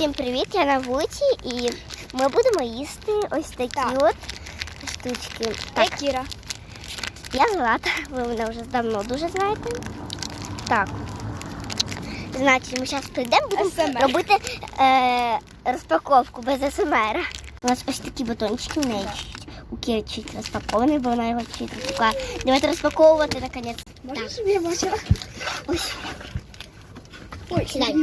Всім привіт, я на вулиці і ми будемо їсти ось такі Так. от штучки. Я Кіра. Я Злата, ви мене вже давно дуже знаєте. Так. Значить, ми зараз прийдемо, будемо SMR. робити е, розпаковку без СМР. У нас ось такі батончики, в неї чуть у Кіри чуть розпакований, бо вона його чуть розпакувала. Давайте розпаковувати наконець. Можна, Так. щоб я бачила? Ось, Ой, Сідай.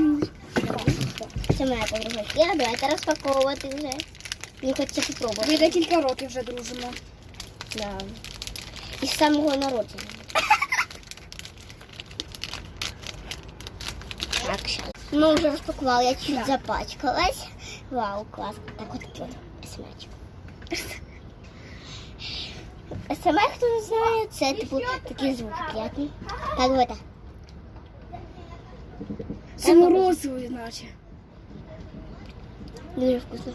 Це моя подруга Кіра, давайте розпаковувати вже. Мені хочеться попробувати. Ми декілька років вже дружимо. Да. Із самого народження. Так, сейчас. Ну, вже розпакувала, я чуть Да. запачкалась. Вау, клас. Так от от СМР. Хто не знає, це типу такий звук приятний. Так, давайте. Це морозиво, наче. Дуже вкусно.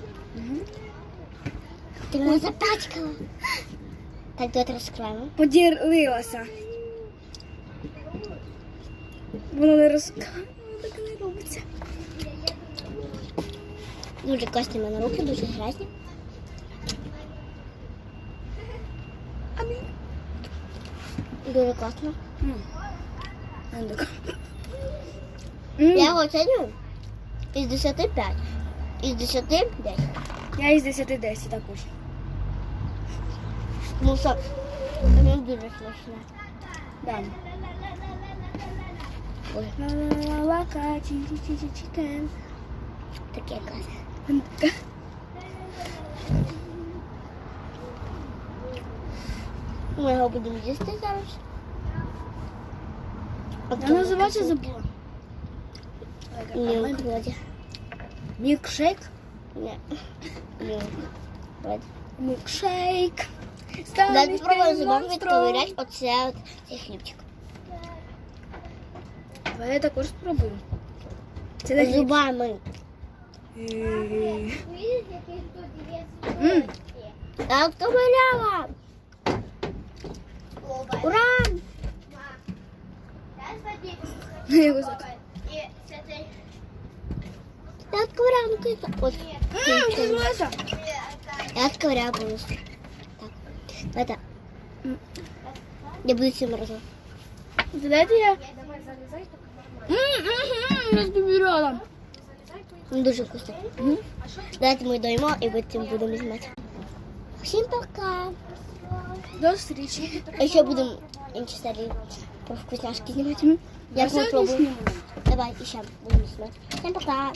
Ти мене запачкала. Так, давайте розкриваємо. Поділилася. Воно не роз... Так не робиться. Дуже класні в мене руки, дуже грязні. Дуже класно. М. Я його оцінюю із 10 5. Із 10 10. Я із 10 10 також. Тому що воно дуже смачне. Да. Ой, Ла-ла-ла-ла-ка, чі-чі-чі-чі-чікен. таке така. Ми його будемо їсти зараз. От Я називається забула. Мілк вроді. Мілкшейк. Ні. Мілк. Вроді. Мілкшейк. Давайте спробуємо зубами монстром. відковиряти оце от цей хлібчик. Давай я також спробую. Це не хліб. Зубами. М, Я відковиряла. Ура! Я його зак- Я відковиряла, ну кайфа. От. М, це злося. Я відковиряла повністю. Так. Давайте. Я буду цим разом. Дайте я. Я збирала. Ну, Дуже вкусно. Давайте ми доїмо і потім будемо знімати. Всім пока. До зустрічі. А ще будемо інші серії про вкусняшки знімати. Як ми сьогодні пробуємо. знімемо. Давай, і ще будемо знімати. Всім пока.